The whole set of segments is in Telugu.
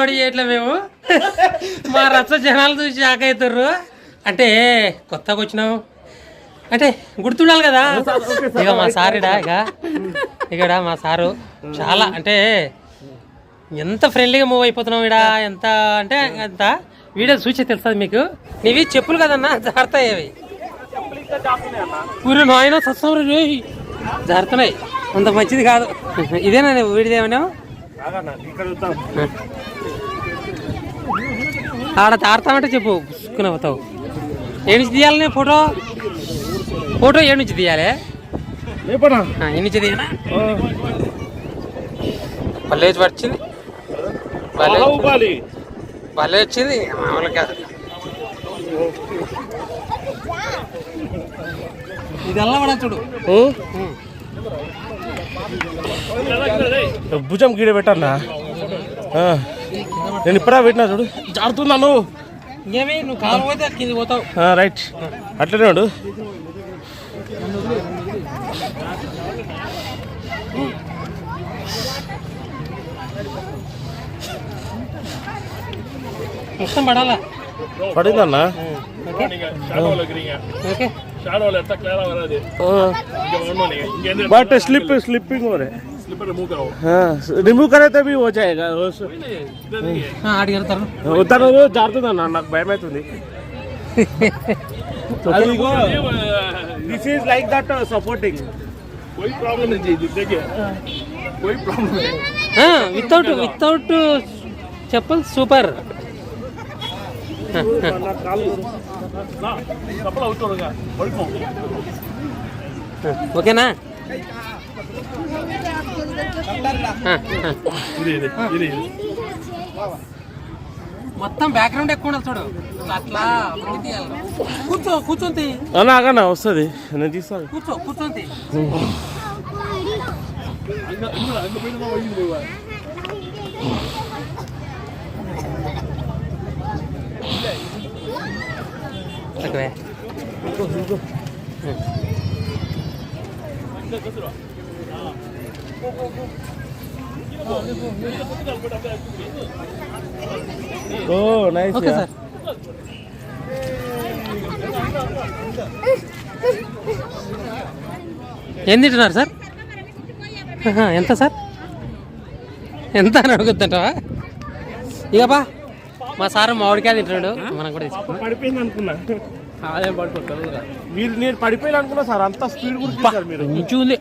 కామెడీ చేయట్లే మేము. మా రచ్చ జనాలు చూసి షాక్ అవుతారు అంటే కొత్తగా వచ్చినాము అంటే గుర్తుండాలి కదా. ఇక మా సారిడా ఇక ఇక్కడ మా సారు. చాలా అంటే ఎంత ఫ్రెండ్లీగా మూవ్ అయిపోతున్నావు ఇడా ఎంత అంటే ఎంత? వీడియో చూసి తెలుస్తుంది మీకు. నీవి చెప్పులు కదన్నా జారుతాయి అవి ఊరు నాయన సత్సం రే జారుతున్నాయి అంత మంచిది కాదు. ఇదేనా నువ్వు వీడిదేమన్నా ఇక్కడ చూద్దాం. ఆడ తారుతామంటే చెప్పు పుసుకుని అవుతావు ఏ నుంచి తీయాలి నేను ఫోటో? ఫోటో ఏ నుంచి తీయాలి? ఏ నుంచి తీయాలా పల్లె వచ్చింది. భలే భలే వచ్చింది. మామూలు కాదు. చూడు. భుజం గీడ పెట్టన్నా. నేను ఇప్పుడా పెట్టినా చూడు. చాడుతున్నా నువ్వు ఇంకేమి నువ్వు కాలు పోతే కింద పోతావు రైట్ అట్లనే ఉండు మొత్తం పడాలా పడిందన్నా okay slip slipping slipping हो रहे हाँ रिमूव करे तो भी हो जाएगा ఆ, ఆడికి వెళ్తారు ఉత్తరం జారుతుందన్న నాకు భయం అవుతుంది this is like that supporting कोई प्रॉब्लम नहीं जी देखिए कोई प्रॉब्लम नहीं వితౌట్ వితౌట్ చెప్పల్ సూపర్ ना कपड़ा उतरेगा पड़को ఓకేనా మొత్తం బ్యాక్గ్రౌండ్ ఎక్కువ ఉండదు చూడు. అట్లా కూర్చో కూర్చుంది అలాగనా వస్తుంది. నేను తీస్తాను. కూర్చో కూర్చుంది ఇంకో ఇంకో. Oh nice sir. తింటున్నారు సార్? ఎంత సార్? ఎంత అని అడుగుతుంటావా? ఇకపా మా సార్ మామిడికాయ తింటున్నాడు. మనం కూడా పడిపోయింది అనుకున్నా. అదే మీరు నేను పడిపోయాను అనుకున్నా సార్ అంత స్పీడ్ గురించి ఉంది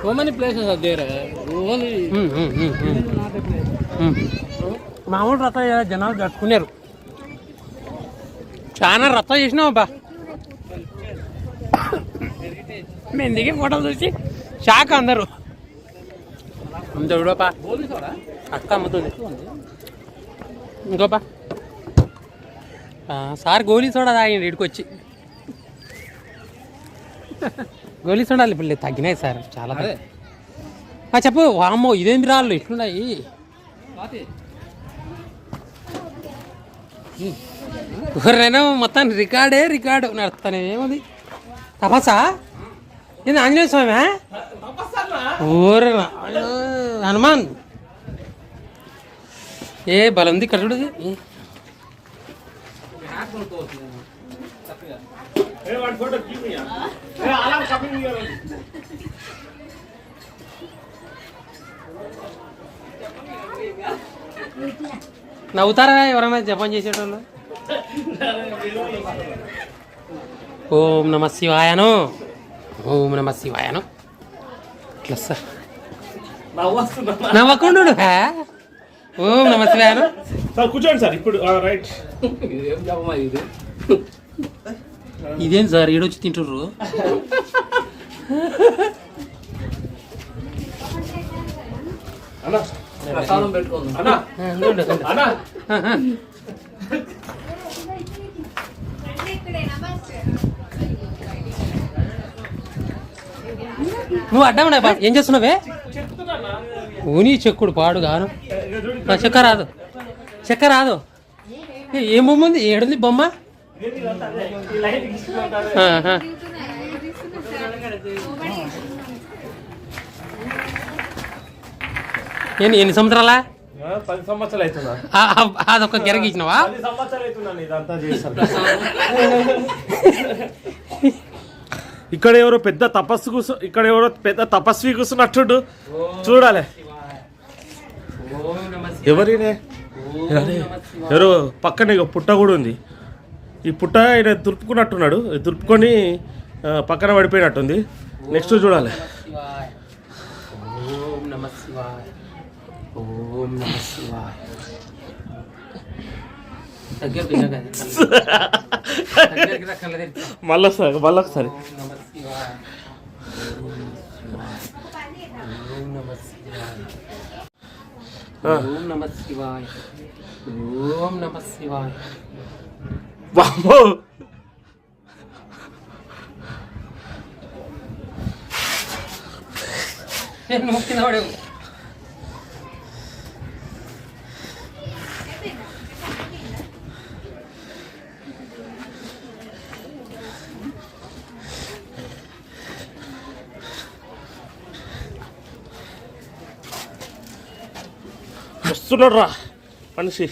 సో మెనీ ప్లేసెస్ దేర్ మామూలు రథ జనాలు జరుపుకున్నారు చాలా రథ చేసినావు బా. మేము దిగే ఫోటోలు చూసి షాక్ అందరు. అంత విడోపా అక్క అమ్ముతుంది ఇంకోపా సార్ గోలీ సోడా తాగిండు ఇడికి గోలీ సోడాలు ఇప్పుడు తగ్గినాయి సార్. చాలా చెప్పు వామ్మో ఇదేంది రాళ్ళు? ఇట్లున్నాయి ఎవరైనా మొత్తం రికార్డే రికార్డు నడుస్తానే ఏముంది? తపసా ఇది ఆంజనేయ స్వామి ఊరే హనుమాన్. ఏ బలం ఉంది ఇక్కడ నవ్వుతారా ఎవరైనా జపం చేసేటోళ్ళు? ఓం నమ శివాయను. ఓం నమ శివాయను. ఇట్లా సార్. నవ్వకుండా ఓం నమ శివాయను. సార్ కూర్చోండి సార్ ఇప్పుడు రైట్. ఇదేం సార్? ఈడొచ్చి తింటుర్రు. నువ్వు బా ఏం చేస్తున్నావే? ఊని చెక్కుడు పాడు గాను. చెక్క రాదు. చెక్క రాదు. ఏ, బొమ్మ ఉంది ఏడుంది బొమ్మ. ఎన్ని ఎన్ని సంవత్సరాలా? పది సంవత్సరాలు అవుతుందా? ఆ, అదొక గిరగ ఇచ్చినావా? పది సంవత్సరాలు అవుతుందండి ఇదంతా చేస్తాను ఇక్కడ ఎవరో పెద్ద తపస్సు కూర్చో ఇక్కడ ఎవరో పెద్ద తపస్వి కూర్చున్నట్టుండు చూడాలి. ఎవరినే? ఎవరో? పక్కన ఇక పుట్ట కూడా ఉంది. ఈ పుట్ట ఆయన దులుపుకున్నట్టున్నాడు. దులుపుకొని పక్కన పడిపోయినట్టుంది. నెక్స్ట్ చూడాలి. నమ శివాయ. ఓం నమ శివాయ. ఓం నమ శివాయ. ఓం నమ శివాయ ఆ. ఓం నమ శివాయ ఓం నమ శివాయ వామ్మో ఏ, నువ్వు కింద పడేవు వస్తున్నాడు రా మనిషి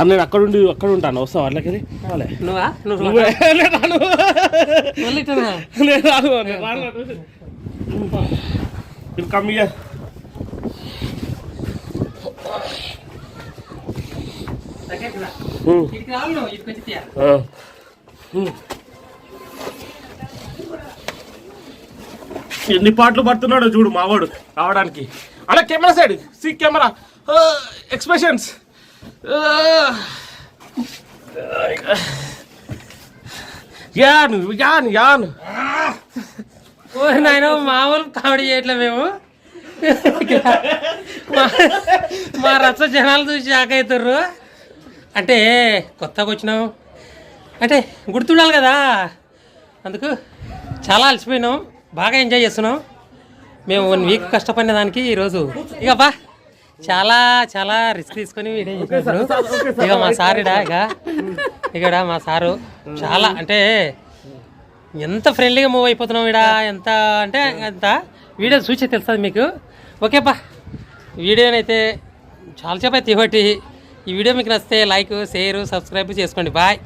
నేను అక్కడ ఉండి అక్కడ ఉంటాను వస్తావు వాళ్ళకి రాలే నువ్వా నువ్వు నువ్వే నేను రాను మళ్ళీ ఇట్లనా? నేను రాను నేను రాను You come here. దగ్గరికి రా. Hmm. ఆ. Hmm. ఎన్ని పాటలు పడుతున్నాడో చూడు మావాడు రావడానికి అలా camera side see camera expressions యాను యాను యాను. ఓ నాయన మామూలు కామెడీ చేయట్లే మేము. మా- మా రచ్చ జనాలు చూసి షాక్ అవుతారు అంటే కొత్తగా వచ్చినాం. అంటే గుర్తుండాలి కదా. అందుకు చాలా అలసిపోయినాం. బాగా ఎంజాయ్ చేస్తున్నాం. మేము వన్ వీక్ కష్టపడిన దానికి ఈరోజు. ఇక బా. చాలా చాలా రిస్క్ తీసుకొని వీడియో చేసినప్పుడు ఇక మా సారిడా ఇక. ఇక్కడ మా సారు. చాలా అంటే ఎంత ఫ్రెండ్లీగా మూవ్ అయిపోతున్నాం ఇడ ఎంత అంటే అంత వీడియో చూసే తెలుస్తుంది మీకు? ఓకేపా వీడియోనైతే చాలా చెప్పి తీవట్టి ఈ వీడియో మీకు నచ్చితే లైక్ షేర్ సబ్స్క్రైబ్ చేసుకోండి. బాయ్